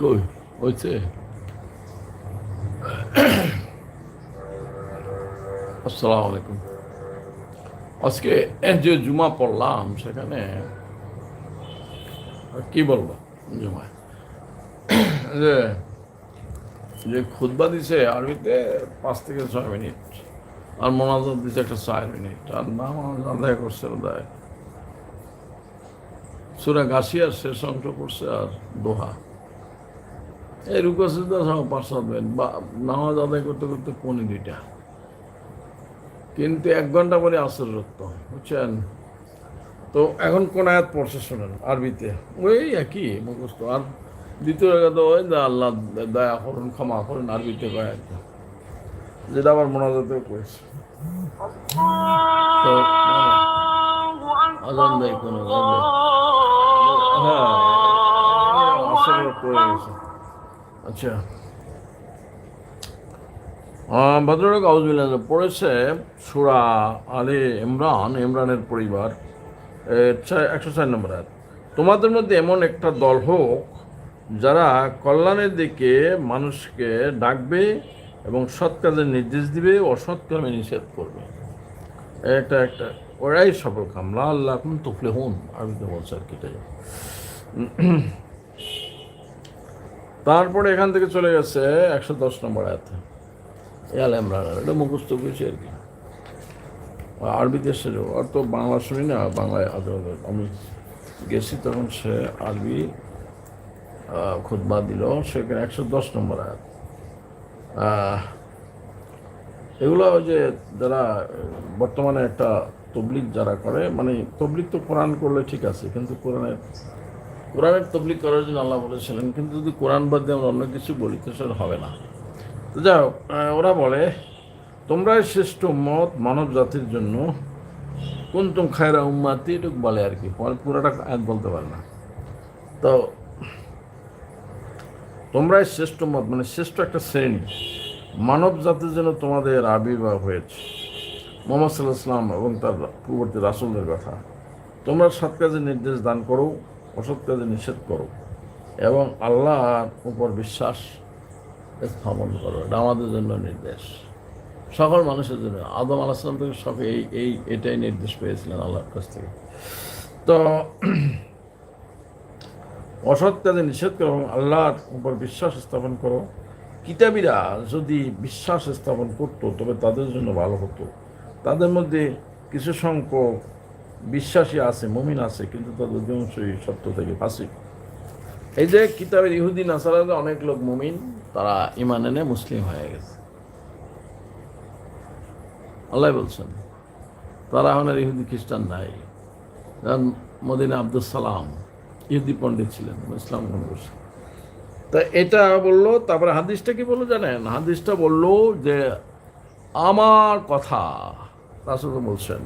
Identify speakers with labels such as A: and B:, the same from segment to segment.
A: কই? হয়েছে আসসালামু আলাইকুম। আজকে যে জুমা পড়লাম, সেখানে কি বলব জুমায়? যে যে খুদবা দিছে আরবিতে পাঁচ থেকে ছয় মিনিট, আর মোনাজাত দিছে একটা ছয় মিনিট, আর নাম আদায় করছে বোধহয় সুরা গাছিয়ার শেষ অংশ করছে আর দোহা। এই রুকসিদা সহ বা নামাজ আদায় করতে করতে পৌনে দুইটা। কিন্তু এক ঘণ্টা পরে আসর রক্ত, বুঝছেন? তো এখন কোন আয়াত পড়ছে শোনেন, আরবিতে। ওই একই মুখস্থ। আর দ্বিতীয় তো ওই যে আল্লাহ দয়া করুন, ক্ষমা করুন, আরবিতে কয়েক যেটা আবার মোনাজাতে করেছে তো আজান দেয় কোনো আচ্ছা ভদ্রলোক আউজবিল্লাহ পড়েছে সুরা আলে ইমরান ইমরানের পরিবার একশো ছয় নম্বর আয়াত। তোমাদের মধ্যে এমন একটা দল হোক যারা কল্যাণের দিকে মানুষকে ডাকবে এবং সৎ কাজের নির্দেশ দিবে অসৎ কর্মে নিষেধ করবে। একটা একটা। ওরাই সফল কামলা আল্লাহ এখন তুফলে হন আরবিতে বলছে আর কি এটাই। তারপরে এখান থেকে চলে গেছে একশো দশ নম্বর আয়াতে। এল ইমরান, এটা মুখস্থ করেছি আর কি। আরবিতে এসে আর তো বাংলা শুনি না, বাংলায়। আমি গেছি তখন সে আরবি খুদবা দিল সেখানে একশো দশ নম্বর আয়াত। এগুলো ওই যে যারা বর্তমানে একটা তবলিক যারা করে মানে তবলিক তো কোরআন করলে ঠিক আছে, কিন্তু কোরআনের কোরআনের তবলিক করার জন্য আল্লাহ বলেছিলেন, কিন্তু যদি কোরআন বাদ দিয়ে আমরা অন্য কিছু বলি, তো সেটা হবে না। তো যাই হোক ওরা বলে তোমরাই শ্রেষ্ঠ মত মানব জাতির জন্য কুন্তুম খায়রা উম্মাতি এটুকু বলে আর কি। পরে পুরোটা এক বলতে পারে না। তো তোমরাই শ্রেষ্ঠ মত মানে শ্রেষ্ঠ একটা শ্রেণি, মানব জাতির জন্য তোমাদের আবির্ভাব হয়েছে। মোহাম্মদ সাল্লাহ এবং তার পূর্ববর্তী রাসুলের কথা। তোমরা সৎ কাজে নির্দেশ দান করো, অসৎ কাজে নিষেধ করো এবং আল্লাহর উপর বিশ্বাস স্থাপন করো। এটা আমাদের জন্য নির্দেশ। সকল মানুষের জন্য। আদম আলাহাম থেকে সব এই এই, এটাই নির্দেশ পেয়েছিলেন আল্লাহর কাছ থেকে। তো অসৎ কাজে নিষেধ করো এবং আল্লাহর উপর বিশ্বাস স্থাপন করো। কিতাবীরা যদি বিশ্বাস স্থাপন করতো, তবে তাদের জন্য ভালো হতো। তাদের মধ্যে কিছু সংখ্যক বিশ্বাসী আছে, মমিন আছে, কিন্তু তাদের অধিকাংশই সত্য থেকে ফাঁসিক এই যে কিতাবের ইহুদিন আসারাতে অনেক লোক মুমিন, তারা ইমান এনে মুসলিম হয়ে গেছে। আল্লাহ বলছেন, তারা এখন ইহুদি খ্রিস্টান নাই। যেমন মদিনা আব্দুল সালাম ইহুদি পণ্ডিত ছিলেন, ইসলাম গ্রহণ তা এটা বলল, তারপরে হাদিসটা কি বলল জানেন? হাদিসটা বলল যে, আমার কথা রাসুল বলছেন।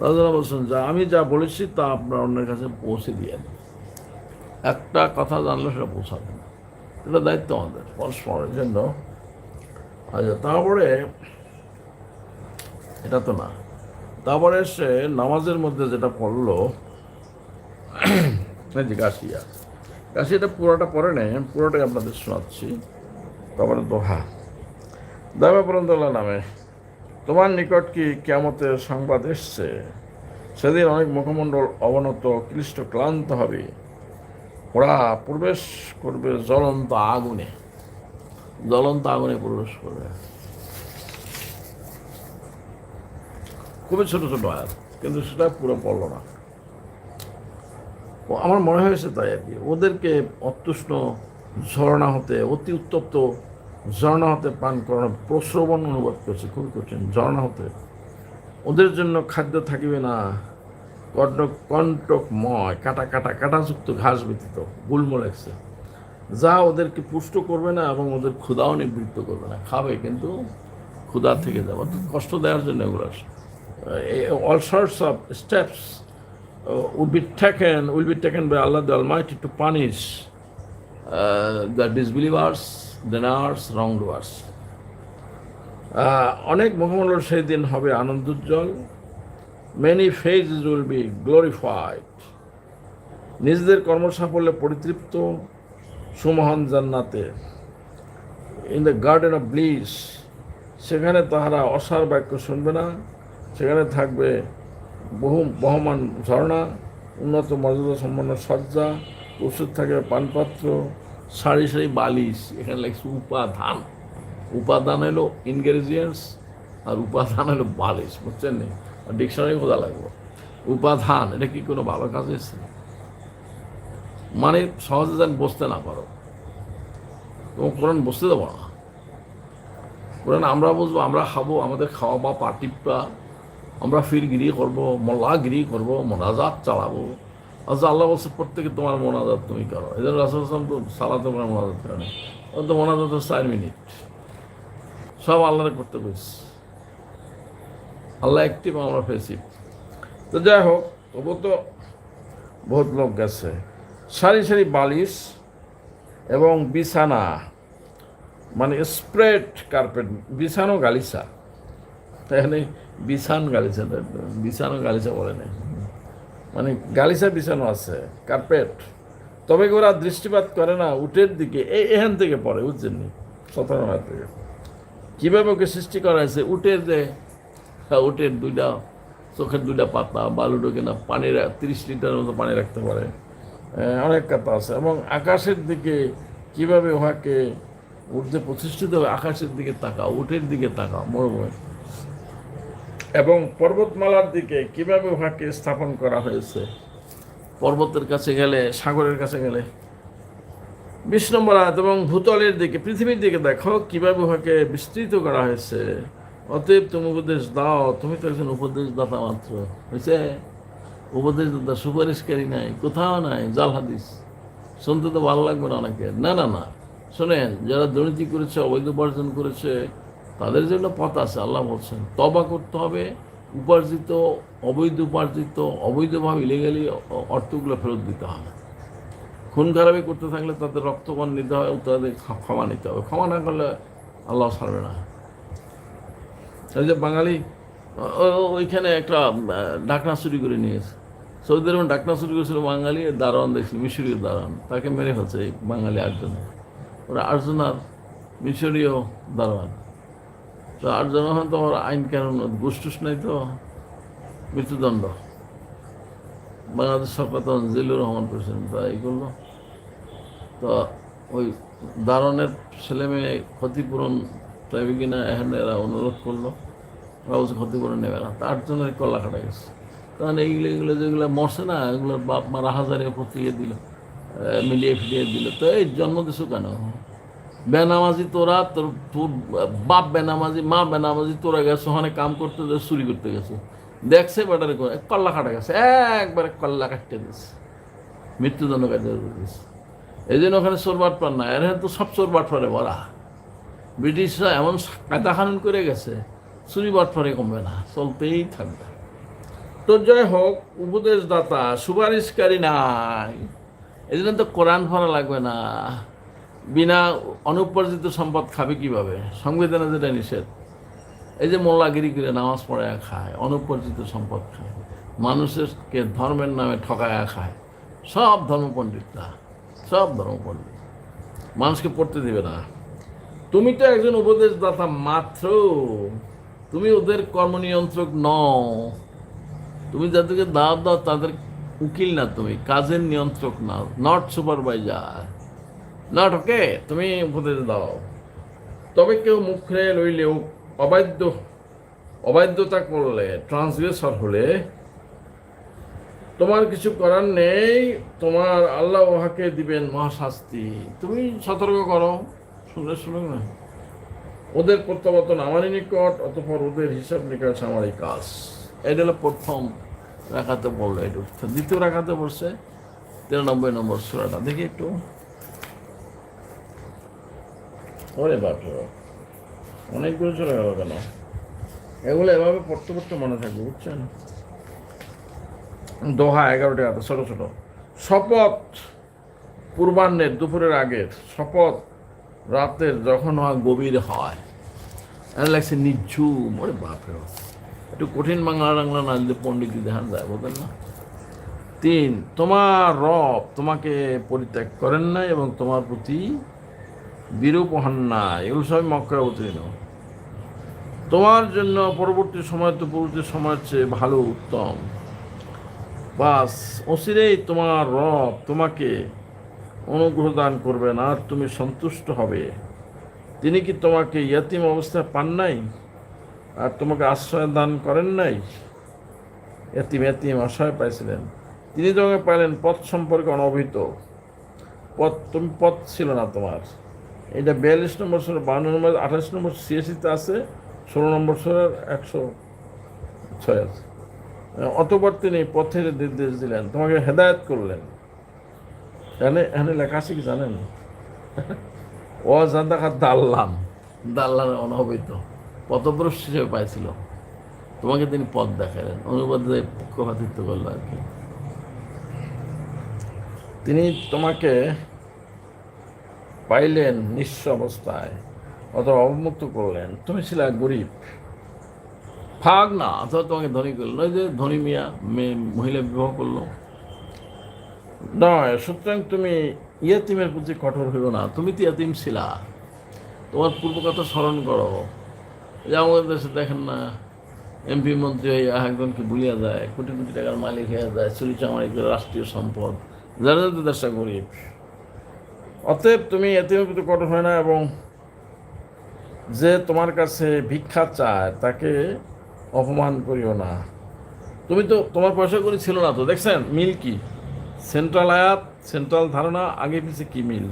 A: রাজা বলছেন যে, আমি যা বলেছি তা আপনার অন্যের কাছে পৌঁছে দিয়ে একটা কথা জানলে সেটা পৌঁছাবেন। এটা দায়িত্ব আমাদের পরস্পরের জন্য। আচ্ছা তারপরে এটা তো না। তারপরে সে নামাজের মধ্যে যেটা পড়ল যে গাছিয়া। গাছিয়াটা পুরোটা পড়ে নেই, পুরোটাই আপনাদের শোনাচ্ছি। তারপরে দোহা। দাবা পরন্দোল্লা নামে তোমার নিকট কি কেমতের সংবাদ এসছে? সেদিন অনেক মুখমণ্ডল অবনত, ক্লিষ্ট, ক্লান্ত হবে। ওরা প্রবেশ করবে জ্বলন্ত আগুনে। জ্বলন্ত আগুনে প্রবেশ করবে। খুবই ছোট ছোট আয়াত, কিন্তু সেটা পুরো পড়ল না। আমার মনে হয়েছে তাই আর কি। ওদেরকে অত্যুষ্ণ ঝর্ণা হতে অতি উত্তপ্ত ঝর্ণা হতে পান করানো প্রশ্রবণ অনুবাদ করছে খুবই কঠিন ঝর্ণা হতে ওদের জন্য খাদ্য থাকিবে না। কণ্টক কণ্টকময় কাটা কাটা কাটাযুক্ত ঘাস ব্যতীত গুলমো লাগছে। যা ওদেরকে পুষ্ট করবে না এবং ওদের ক্ষুদাও নিবৃত্ত করবে না। খাবে কিন্তু ক্ষুধা থেকে যাবে। অর্থাৎ কষ্ট দেওয়ার জন্য এগুলো all sorts of steps would be taken will be taken by Allah the to punish the uh, deniers, wrongdoers. Uh, অনেক মুখমণ্ডল সেই দিন হবে আনন্দোজ্জ্বল। Many faces will be glorified নিজেদের কর্মসাফল্যে পরিতৃপ্ত সুমহান জান্নাতে। In the garden of bliss সেখানে তাহারা অসার বাক্য শুনবে না। সেখানে থাকবে বহু বহমান ঝর্ণা উন্নত মর্যাদা সম্পন্ন সজ্জা ওষুধ থাকবে পানপাত্র সারি সারি বালিশ, এখানে লাগছে উপাধান উপাদান হলো ইনগ্রেডিয়েন্টস আর উপাদান হলো বালিশ, বুঝছেন নি? ডিকশনারি খোঁজা লাগবে। উপাধান এটা কি কোনো ভালো কাজ এসছে মানে সহজে যেন বসতে না পারো। তোমার কোরআন বসতে দেবো না। কোরআন আমরা বুঝব, আমরা খাব, আমাদের খাওয়া বা পাটিপটা আমরা ফিরগিরি করব, মল্লাগিরি করব, মোনাজাত চালাবো। আচ্ছা আল্লাহ বলছে, প্রত্যেকে তোমার মোনাজাত তুমি করো। এই জন্য রাসুল আসলাম তো সালাতে তোমার মোনাজাত করে না ও তো মোনাজাত চার মিনিট। সব আল্লাহরে করতে বলছি। আল্লাহ একটিভ আমরা ফেসিভ তো যাই হোক, তবু তো বহুত লোক গেছে। সারি সারি বালিশ এবং বিছানা মানে স্প্রেড কার্পেট, বিছানো গালিসা তাই বিছান গালিচা, বিছানো গালিচা বলে নেই। মানে গালিসা বিছানো আছে কার্পেট তবে কি ওরা দৃষ্টিপাত করে না উটের দিকে এই এখান থেকে পড়ে বুঝছেন নি? সতেরো থেকে। কীভাবে ওকে সৃষ্টি করা হয়েছে উটের যে হ্যাঁ, উটের দুইটা চোখের দুইটা পাতা বালু ঢোকে না পানি তিরিশ লিটার মতো পানি রাখতে পারে। অনেক কথা আছে। এবং আকাশের দিকে কীভাবে উহাকে উঠতে প্রতিষ্ঠিত হবে আকাশের দিকে তাকাও উটের দিকে তাকাও মরুভূমি এবং পর্বতমালার দিকে কীভাবে উহাকে স্থাপন করা হয়েছে? পর্বতের কাছে গেলে, সাগরের কাছে গেলে, বিশ নম্বর আয়াত, এবং ভূতলের দিকে, পৃথিবীর দিকে দেখো, কীভাবে উহাকে বিস্তৃত করা হয়েছে। অতএব তুমি উপদেশ দাও, তুমি তো একজন উপদেশ দাতা মাত্র হয়েছে উপদেশ দাতা সুপারিশকারী নাই, কোথাও নাই, জাল হাদিস। শুনতে তো ভালো লাগবে না অনেকে না না না। শোনেন, যারা দুর্নীতি করেছে, অবৈধ উপার্জন করেছে তাদের জন্য পথ আছে, আল্লাহ বলছেন তবা করতে হবে, উপার্জিত, অবৈধ উপার্জিত, অবৈধভাবে ইলিগালি অর্থগুলো ফেরত দিতে হবে। খুন খারাপি করতে থাকলে তাদের রক্তপান নিতে হবে, তাদের ক্ষমা নিতে হবে। ক্ষমা না করলে আল্লাহ ছাড়বে না। এই যে বাঙালি ওইখানে একটা ডাকনা চুরি করে নিয়েছে সৌদি আরবে ডাকনা চুরি করেছিল বাঙালি দারোয়ান দেখছিল মিশরীয় দারোয়ান। তাকে মেরে হচ্ছে বাঙালি আটজন ওরা আটজনার মিশরীয় দারোয়ান। তো আটজন এখন তো আমার আইন কানুন গুসটুস নাই তো? মৃত্যুদণ্ড। বাংলাদেশ সরকার তখন জিল্লুর রহমান প্রেসিডেন্ট তা এই করল। তো ওই দারণের ছেলে মেয়ে ক্ষতিপূরণ চাইবে কিনা, এখানে এরা অনুরোধ করল। ওরা বলছে ক্ষতিপূরণ নেবে না। তার জন্য কল্লা কাটা গেছে। কারণ এইগুলো, এগুলো যেগুলো মরছে না এগুলোর বাপ মারা হাজারে পতিয়ে দিল মিলিয়ে ফিরিয়ে দিল। তো এই জন্ম দিছো কেন? বেনামাজি তোরা, তোর তোর বাপ বেনামাজি, মা বেনামাজি, তোরা গেছো, ওখানে কাম করতে চুরি করতে গেছো। দেখছে বেটারে করে কল্লা কাটা গেছে, একবারে কল্লা কাটতে দিয়েছে মৃত্যুদণ্ড কাটতে দিয়েছে এই জন্য ওখানে চোরবাট পার না, এর তো সব চোরবাট পারে ভরা ব্রিটিশরা এমন কায়দা কানুন করে গেছে, চুরি বাট পারে কমবে না, চলতেই থাকবে। তো যাই হোক, উপদেশদাতা, সুপারিশকারী নাই। এই জন্য তো কোরআন পড়া লাগবে না। বিনা অনুপার্জিত সম্পদ খাবে কীভাবে? সংবিধানে যেটা নিষেধ। এই যে মোল্লাগিরি করে নামাজ পড়ায় খায়, অনুপার্জিত সম্পদ খায়, মানুষকে ধর্মের নামে ঠকায়া খায়, সব ধর্মপণ্ডিতরা, সব ধর্মপণ্ডিত। মানুষকে পড়তে দেবে না। তুমি তো একজন উপদেশদাতা মাত্র। তুমি ওদের কর্মনিয়ন্ত্রক নও। তুমি যাদেরকে দাও দাও, তাদের উকিল না তুমি, কাজের নিয়ন্ত্রক না নট সুপারভাইজার নট ওকে তুমি উপদেশ দাও। তবে কেউ মুখে লইলেও অবাধ্য, অবাধ্যতা করলে ট্রান্সগ্রেসর হলে তোমার কিছু করার নেই, তোমার আল্লাহ ওহাকে দিবেন মহাশাস্তি। তুমি সতর্ক করো, শুনে শুনুন না। ওদের প্রত্যাবর্তন আমারই নিকট, অতপর ওদের হিসাব নিকাশ আমারই কাজ। এটা হলো প্রথম রাখাতে বলল, এটা দ্বিতীয় রাখাতে বলছে তিরানব্বই নম্বর সুরাটা। দেখি একটু। ওরে বাপরে বাপ। অনেকগুলো চলে গেল কেন? এগুলো এভাবে পড়তে পড়তে মনে থাকবে বুঝছেন দোহা এগারোটা কথা ছোট ছোট। শপথ পূর্বাহ্নের, দুপুরের আগের শপথ রাতের যখন গভীর হয়। লাগছে নিঝুম, ওরে বাপরে। বাপ। একটু কঠিন বাংলা টাংলা না দিলে পণ্ডিত দেখান যায় বলতেন না? তিন, তোমার রব তোমাকে পরিত্যাগ করেন নাই এবং তোমার প্রতি বিরূপ হন না এগুলো সবই মক্কায় অবতীর্ণ তোমার জন্য পরবর্তী সময় তো পূর্ববর্তী সময়ের চেয়ে ভালো উত্তম। বাস, অচিরেই তোমার রব তোমাকে অনুগ্রহ দান করবেন, আর তুমি সন্তুষ্ট হবে। তিনি কি তোমাকে ইয়াতিম অবস্থায় পান নাই? আর তোমাকে আশ্রয় দান করেন নাই? এতিম এতিম আশ্রয় পাইছিলেন। তিনি তোমাকে পাইলেন পথ সম্পর্কে অনভিত পথ, তুমি পথ ছিল না তোমার। এটা বিয়াল্লিশ নম্বর সরে বান্ন নম্বর, আঠাশ নম্বর সিএসিতে আছে, ষোলো নম্বর সরের একশো ছয় আছে। অতপর তিনি পথের নির্দেশ দিলেন, তোমাকে হেদায়ত করলেন। এখানে এখানে লেখা আছে কি জানেন? ও জান্দাখা দাল্লাম দাল্লামে অনভিত পথপ্রশ হিসেবে পাইছিল। তোমাকে তিনি পথ দেখালেন, অনুবাদে পক্ষপাতিত্ব করল আর কি। তিনি তোমাকে পাইলেন নিঃস্ব অবস্থায় অথবা অবমুক্ত করলেন। তুমি ছিলে গরিব। ফাগ না, অথবা তোমাকে ধনী করল। যে ধনী মিয়া, মেয়ে, মহিলা বিবাহ করল। নয়, সুতরাং তুমি ইয়াতিমের প্রতি কঠোর হইল না। তুমি তো ইয়াতিম ছিলা। তোমার পূর্ব কথা স্মরণ করো। যে আমাদের দেশে দেখেন না, এমপি মন্ত্রী হয়ে একজনকে ভুলিয়া যায়, কোটি কোটি টাকার মালিক হয়ে যায় চুরি চামারি করে রাষ্ট্রীয় সম্পদ। যারা যাদের দেশটা গরিব। অতএব তুমি এতিমের প্রতি কঠোর হয় না এবং যে তোমার কাছে ভিক্ষা চায়, তাকে অপমান করিও না। তুমি তো তোমার পয়সা করে ছিল না তো, দেখছেন মিল কি? সেন্ট্রাল আয়াত সেন্ট্রাল ধারণা, আগে পিছিয়ে কি মিল?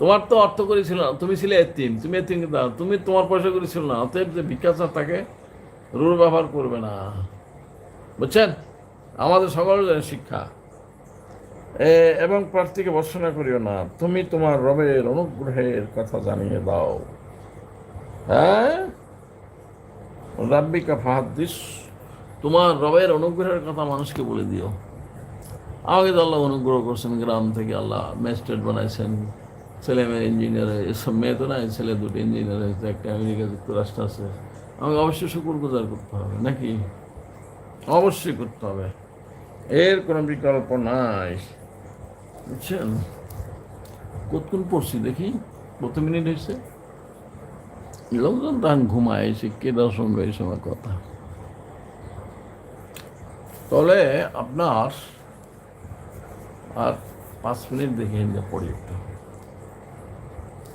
A: তোমার তো অর্থ করে ছিল না, তুমি ছিলে এতিম, তুমি এতিম তুমি তোমার পয়সা করে ছিল না, অতএব যে ভিক্ষা চায় তাকে রূঢ় ব্যবহার করবে না। বুঝছেন? আমাদের সকলের শিক্ষা। এবং প্রার্থীকে বর্ষনা করিও না। তুমি তোমার রবের অনুগ্রহের কথা জানিয়ে দাও। হ্যাঁ? রাব্বিকা ফাহাদিস তোমার রবের অনুগ্রহের কথা মানুষকে বলে দিও। আমাকে তো আল্লাহ অনুগ্রহ করছেন গ্রাম থেকে, আল্লাহ ম্যাজিস্ট্রেট বানাইছেন। ছেলে মেয়ে ইঞ্জিনিয়ার এসব মেয়ে তো নাই, ছেলে দুটো ইঞ্জিনিয়ার হয়েছে একটা আমেরিকা যুক্তরাষ্ট্র আছে। আমাকে অবশ্যই শুকুর গুজার করতে হবে, নাকি? অবশ্যই করতে হবে। এর কোনো বিকল্প নাই। বুঝছেন কতক্ষণ পড়ছি দেখি? কত মিনিট হয়েছে লোকজন তখন ঘুমায়, এসে কেদার শুনবে এই সময় কথা। তাহলে আপনার আর পাঁচ মিনিট দেখে হিন্দে পড়ি একটু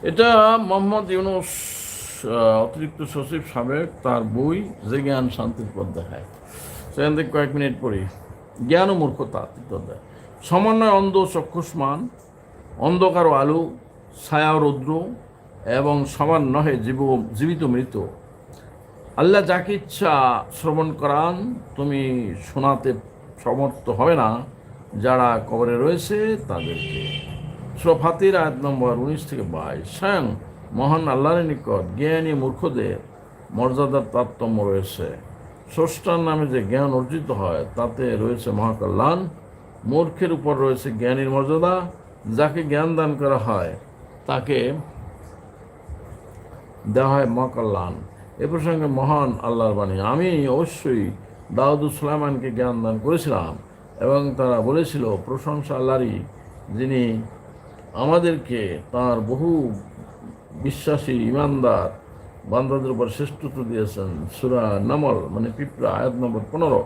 A: এটা মোহাম্মদ ইউনুস অতিরিক্ত সচিব সাবেক, তার বই যে জ্ঞান শান্তির পথ দেখায়। সেখান থেকে কয়েক মিনিট পড়ি। জ্ঞান ও মূর্খতা অধ্যায়। সমন্বয় অন্ধ চক্ষুষ্মান, অন্ধকার ও আলু, ছায়া রৌদ্র, এবং সমান নহে জীব, জীবিত মৃত। আল্লাহ যাকে ইচ্ছা শ্রবণ করান, তুমি শোনাতে সমর্থ হবে না। যারা কবরে রয়েছে, তাদেরকে। সোফাতির আয়াত নম্বর উনিশ থেকে বাইশ। স্বয়ং মহান আল্লাহর নিকট জ্ঞানী মূর্খদের মর্যাদার তারতম্য রয়েছে। স্রষ্টার নামে যে জ্ঞান অর্জিত হয়, তাতে রয়েছে মহাকল্যাণ। মূর্খের উপর রয়েছে জ্ঞানীর মর্যাদা, যাকে জ্ঞান দান করা হয়, তাকে দেওয়া হয় মহাকল্যাণ এ প্রসঙ্গে মহান আল্লাহর বাণী। আমি অবশ্যই দাউদ সুলাইমানকে জ্ঞান দান করেছিলাম এবং তারা বলেছিল, প্রশংসা আল্লাহরই, যিনি আমাদেরকে তার বহু বিশ্বাসী ইমানদার বান্দাদের উপর শ্রেষ্ঠত্ব দিয়েছেন। সুরা নামল মানে পিঁপড়া, আয়াত নম্বর পনেরো।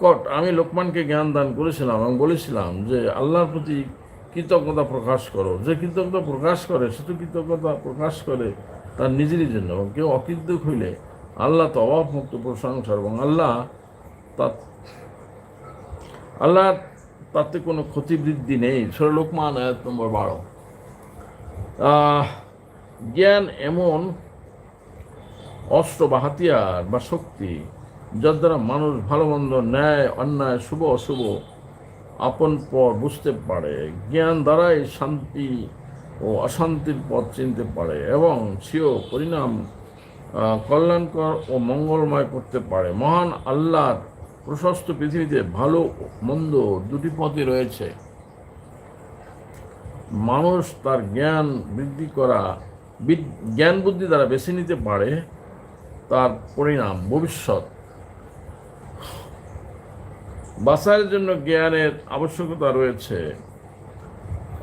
A: কট আমি লোকমানকে জ্ঞান দান করেছিলাম এবং বলেছিলাম যে আল্লাহর প্রতি কৃতজ্ঞতা প্রকাশ করো। যে কৃতজ্ঞতা প্রকাশ করে, সে তো কৃতজ্ঞতা প্রকাশ করে তার নিজেরই জন্য এবং কেউ অকৃতজ্ঞ হইলে আল্লাহ তো অভাবমুক্ত প্রশংসা এবং আল্লাহ তার, আল্লাহ তাতে কোনো ক্ষতিবৃদ্ধি নেই। ছোট লোকমান আয়াত নম্বর বারো। জ্ঞান এমন অস্ত্র বা হাতিয়ার বা শক্তি যার দ্বারা মানুষ ভালো মন্দ ন্যায়, অন্যায়, শুভ, অশুভ, আপন পর বুঝতে পারে। জ্ঞান দ্বারাই শান্তি ও অশান্তির পথ চিনতে পারে এবং সেও পরিণাম কল্যাণকর ও মঙ্গলময় করতে পারে। মহান আল্লাহর প্রশস্ত পৃথিবীতে ভালো মন্দ দুটি পথই রয়েছে। মানুষ তার জ্ঞান বৃদ্ধি করা জ্ঞান বুদ্ধি দ্বারা বেছে নিতে পারে, তার পরিণাম ভবিষ্যৎ। বাসার জন্য জ্ঞানের আবশ্যকতা রয়েছে।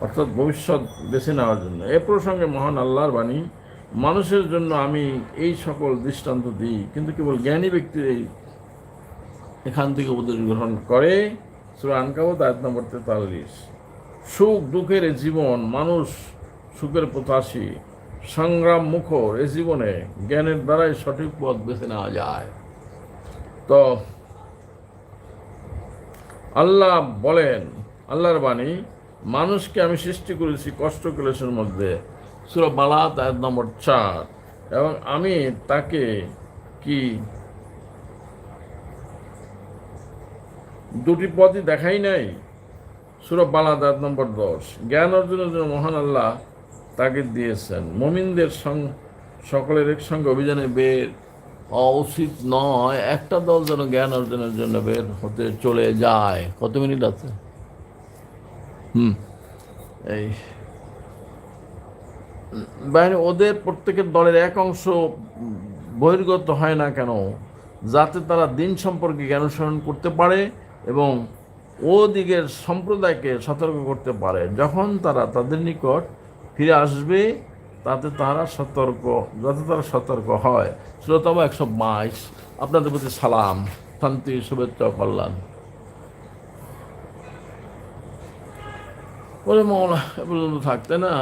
A: অর্থাৎ ভবিষ্যৎ বেছে নেওয়ার জন্য। এ প্রসঙ্গে মহান আল্লাহর বাণী, মানুষের জন্য আমি এই সকল দৃষ্টান্ত দিই। কিন্তু কেবল জ্ঞানী ব্যক্তি এখান থেকে উপদেশ গ্রহণ করে। সুরা আনকাবত, আয়াত নম্বর তেতাল্লিশ। সুখ, দুঃখের জীবন, মানুষ সুখের প্রত্যাশী, সংগ্রাম মুখর এ জীবনে জ্ঞানের দ্বারাই সঠিক পথ বেছে নেওয়া যায়। তো আল্লাহ বলেন, আল্লাহর বাণী, মানুষকে আমি সৃষ্টি করেছি কষ্ট ক্লেশের মধ্যে। সুরা বালাত, আয়াত নম্বর চার। এবং আমি তাকে কি দুটি পথই দেখাই নাই? সুরা বালাত, আয়াত নম্বর দশ। জ্ঞান অর্জনের জন্য মহান আল্লাহ তাকে দিয়েছেন। মমিনদের সং, সকলের একসঙ্গে অভিযানে বের উচিত নয়, একটা দল যেন জ্ঞান অর্জনের জন্য বের হতে চলে যায়। কত মিনিট আছে? হুম। এই বাহিনী ওদের প্রত্যেকের দলের এক অংশ বহির্গত হয় না কেন? যাতে তারা দিন সম্পর্কে জ্ঞান অনুসরণ করতে পারে এবং ও দিকের সম্প্রদায়কে সতর্ক করতে পারে। যখন তারা তাদের নিকট ফিরে আসবে তাতে তারা সতর্ক, যত তারা সতর্ক হয়। শ্রোতম একশো বাইশ। আপনাদের প্রতি সালাম। শান্তি, শুভেচ্ছা, কল্যাণ। বলে মৌলা, এ পর্যন্ত থাকতে না।